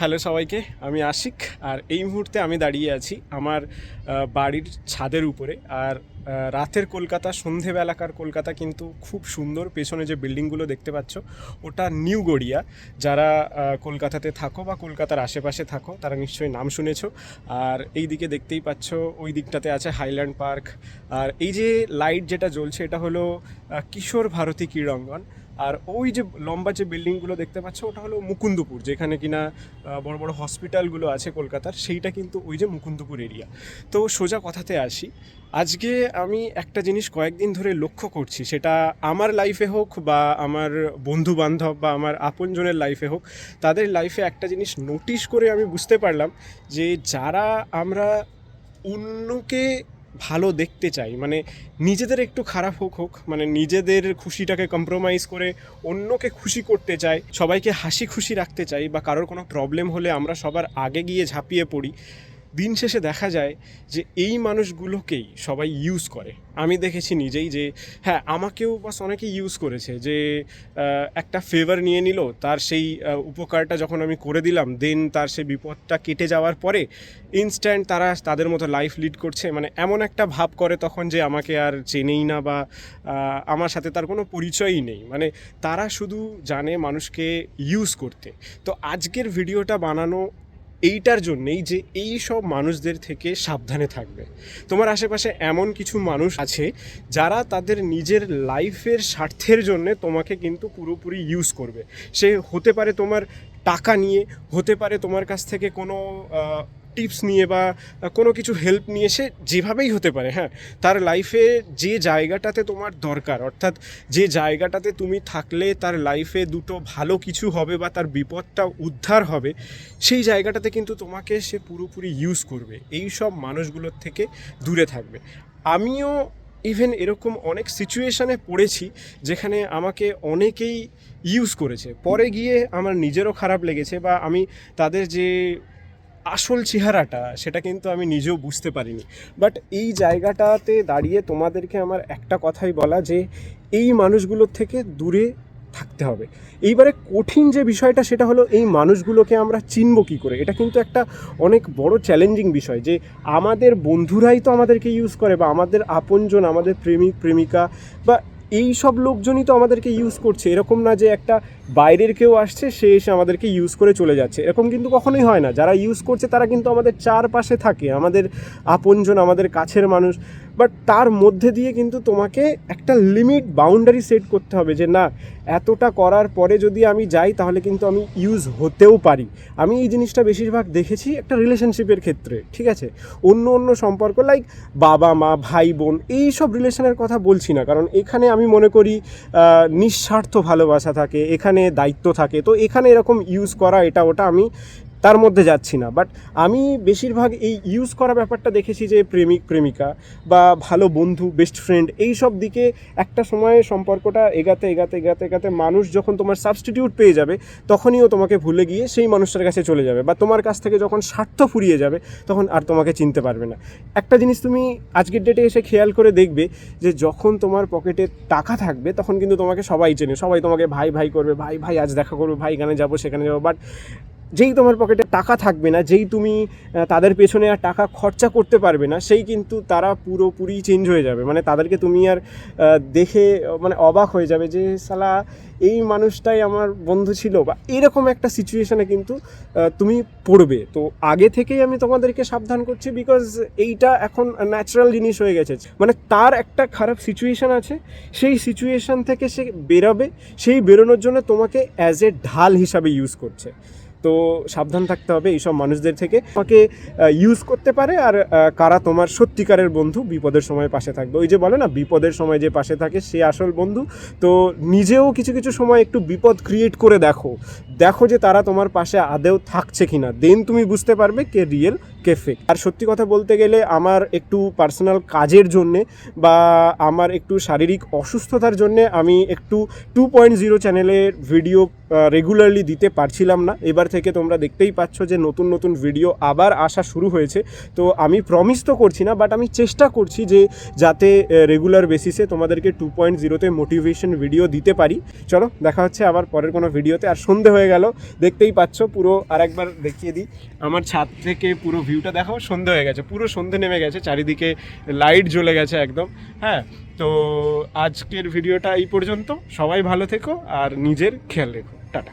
Hello সবাইকে, আমি আশিক, আর এই মুহূর্তে আমি দাঁড়িয়ে আছি আমার বাড়ির ছাদের উপরে। আর রাতের কলকাতা, সন্ধেবেলাকার কলকাতা কিন্তু খুব সুন্দর। পেছনে যে বিল্ডিংগুলো দেখতে পাচ্ছ, ওটা নিউ গড়িয়া। যারা কলকাতাতে থাকো বা কলকাতার আশেপাশে থাকো, তারা নিশ্চয়ই নাম শুনেছো। আর এই দিকে দেখতেই পাচ্ছ, ওই দিকটাতে আছে হাইল্যান্ড পার্ক। আর এই যে লাইট যেটা জ্বলছে, এটা হলো কিশোর ভারতী ক্রীড়াঙ্গন। আর ওই যে লম্বা যে বিল্ডিংগুলো দেখতে পাচ্ছ, ওটা হলো মুকুন্দপুর, যেখানে কিনা বড় বড় হসপিটালগুলো আছে কলকাতার, সেইটা কিন্তু ওই যে মুকুন্দপুর এরিয়া তো সোজা কথাতে আসি, আজকে আমি একটা জিনিস কয়েকদিন ধরে লক্ষ্য করছি, সেটা আমার লাইফে হোক বা আমার বন্ধু বান্ধব বা আমার আপনজনের লাইফে হোক, তাদের লাইফে একটা জিনিস নোটিশ করে আমি বুঝতে পারলাম যে যারা আমরা অন্যকে ভালো দেখতে চাই। মানে নিজেদের একটু খারাপ হোক হোক মানে নিজেদের খুশিটাকে কম্প্রোমাইজ করে অন্যকে খুশি করতে চাই, সবাইকে হাসি খুশি রাখতে চাই বা কারোর কোনো প্রবলেম হলে আমরা সবার আগে গিয়ে ঝাঁপিয়ে পড়ি। দিন শেষে দেখা যায় যে এই মানুষগুলোকেই সবাই ইউজ করে। আমি দেখেছি নিজেই যে হ্যাঁ আমাকেও বাস অনেকে ইউজ করেছে যে একটা ফেভার নিয়ে নিল, তার সেই উপকারটা যখন আমি করে দিলাম দেন তার সেই বিপদটা কেটে যাওয়ার পরে ইনস্ট্যান্ট তারা তাদের মতো লাইফ লিড করছে। মানে এমন একটা ভাব করে তখন যে, আমাকে আর চেনেই না বা আমার সাথে তার কোনো পরিচয়ই নেই। মানে তারা শুধু জানে মানুষকে ইউজ করতে। তো আজকের ভিডিওটা বানানো এইটার জন্যেই যে এই সব মানুষদের থেকে সাবধানে থাকবে। তোমার আশেপাশে এমন কিছু মানুষ আছে যারা তাদের নিজের লাইফের স্বার্থের জন্যে তোমাকে কিন্তু পুরোপুরি ইউজ করবে। সে হতে পারে তোমার টাকা নিয়ে, হতে পারে তোমার কাছ থেকে কোনো টিপস নিয়ে বা কোনো কিছু হেল্প নিয়ে সে যেভাবেই হতে পারে হ্যাঁ তার লাইফে যে জায়গাটাতে তোমার দরকার, অর্থাৎ যে জায়গাটাতে তুমি থাকলে তার লাইফে দুটো ভালো কিছু হবে বা তার বিপদটা উদ্ধার হবে, সেই জায়গাটাতে কিন্তু তোমাকে সে পুরোপুরি ইউজ করবে। এই সব মানুষগুলোর থেকে দূরে থাকবে। আমিও ইভেন এরকম অনেক সিচুয়েশানে পড়েছি যেখানে আমাকে অনেকেই ইউজ করেছে। পরে গিয়ে আমার নিজেরও খারাপ লেগেছে বা আমি তাদের যে আসল চেহারাটা, সেটা কিন্তু আমি নিজেও বুঝতে পারিনি। বাট এই জায়গাটাতে দাঁড়িয়ে তোমাদেরকে আমার একটা কথাই বলা যে, এই মানুষগুলোর থেকে দূরে থাকতে হবে। এইবারে কঠিন যে বিষয়টা, সেটা হলো এই মানুষগুলোকে আমরা চিনব কী করে? এটা কিন্তু একটা অনেক বড় চ্যালেঞ্জিং বিষয় যে, আমাদের বন্ধুরাই তো আমাদেরকে ইউজ করে বা আমাদের আপনজন, আমাদের প্রেমিক, প্রেমিকা বা এই সব লোকজনই তো আমাদেরকে ইউজ করছে। এরকম না যে একটা বাইরের কেউ আসছে, সে এসে আমাদেরকে ইউজ করে চলে যাচ্ছে। এরকম কিন্তু কখনোই হয় না। যারা ইউজ করছে, তারা কিন্তু আমাদের চারপাশে থাকে। আমাদের আপনজন, আমাদের কাছের মানুষ। বাট তার মধ্যে দিয়ে কিন্তু তোমাকে একটা লিমিট বাউন্ডারি সেট করতে হবে যে, না, এতটা করার পরে যদি আমি যাই, তাহলে কিন্তু আমি ইউজ হতেও পারি। আমি এই জিনিসটা বেশিরভাগ দেখেছি একটা রিলেশনশিপের ক্ষেত্রে, ঠিক আছে? অন্য অন্য সম্পর্ক লাইক বাবা, মা, ভাই, বোন এই সব রিলেশনের কথা বলছি না। কারণ এখানে আমি মনে করি নিঃস্বার্থ ভালোবাসা থাকে। এখানে দায়িত্ব থাকে। তো এখানে এরকম ইউজ করা এটা ওটা আমি তার মধ্যে যাচ্ছি না। বাট আমি বেশিরভাগ এই ইউজ করা ব্যাপারটা দেখেছি যে প্রেমিক, প্রেমিকা বা ভালো বন্ধু বেস্ট ফ্রেন্ড এই সব দিকে একটা সময়ে সম্পর্কটা এগাতে এগাতে এগাতে এগাতে মানুষ যখন তোমার সাবস্টিটিউট পেয়ে যাবে, তখনই ও তোমাকে ভুলে গিয়ে সেই মানুষটার কাছে চলে যাবে বা তোমার কাছ থেকে যখন স্বার্থ ফুরিয়ে যাবে, তখন আর তোমাকে চিনতে পারবে না। একটা জিনিস তুমি আজকের ডেটে এসে খেয়াল করে দেখবে যে যখন তোমার পকেটে টাকা থাকবে, তখন কিন্তু তোমাকে সবাই চেনে। সবাই তোমাকে ভাই ভাই করবে, ভাই ভাই, আজ দেখা করবে, ভাই এখানে যাব, সেখানে যাব। বাট যেই তোমার পকেটে টাকা থাকবে না, যেই তুমি তাদের পেছনে আর টাকা খরচা করতে পারবে না, সেই কিন্তু তারা পুরোপুরি চেঞ্জ হয়ে যাবে। মানে তাদেরকে তুমি আর দেখে মানে অবাক হয়ে যাবে যে সালা এই মানুষটাই আমার বন্ধু ছিল। বা এরকম একটা সিচুয়েশানে কিন্তু তুমি পড়বে। তো আগে থেকেই আমি তোমাদেরকে সাবধান করছি বিকজ এইটা এখন ন্যাচারাল জিনিস হয়ে গেছে। মানে তার একটা খারাপ সিচুয়েশন আছে, সেই সিচুয়েশান থেকে সে বেরোবে, সেই বেরোনোর জন্য তোমাকে অ্যাজ এ ঢাল হিসাবে ইউজ করছে। তো সাবধান থাকতে হবে এইসব মানুষদের থেকে। তোমাকে ইউজ করতে পারে আর কারা তোমার সত্যিকারের বন্ধু বিপদের সময় পাশে থাকবে। ওই যে বলে না, বিপদের সময় যে পাশে থাকে সে আসল বন্ধু। তো নিজেও কিছু কিছু সময় একটু বিপদ ক্রিয়েট করে দেখো। দেখো যে তারা তোমার পাশে আদেও থাকছে কিনা। দেন তুমি বুঝতে পারবে কে রিয়েল কেফে আর সত্যি কথা বলতে গেলে আমার একটু পার্সোনাল কাজের জন্যে বা আমার একটু শারীরিক অসুস্থতার জন্যে আমি একটু টু পয়েন্ট জিরো চ্যানেলের ভিডিও রেগুলারলি দিতে পারছিলাম না। এবার থেকে তোমরা দেখতেই পাচ্ছ যে নতুন নতুন ভিডিও আবার আসা শুরু হয়েছে। তো আমি প্রমিস তো করছি না বাট আমি চেষ্টা করছি যে যাতে রেগুলার বেসিসে তোমাদেরকে টু পয়েন্ট জিরোতে মোটিভেশন ভিডিও দিতে পারি। চলো, দেখা হচ্ছে আবার পরের কোনো ভিডিওতে আর সন্ধে হয়ে গেল, দেখতেই পাচ্ছ পুরো আরেকবার দেখিয়ে দিই। আমার ছাদ থেকে পুরো ভিউটা দেখো, সন্ধে হয়ে গেছে, পুরো সন্ধে নেমে গেছে, চারিদিকে লাইট জ্বলে গেছে একদম হ্যাঁ? তো আজকের ভিডিওটা এই পর্যন্ত, সবাই ভালো থেকো আর নিজের খেয়াল রেখো, টাটা।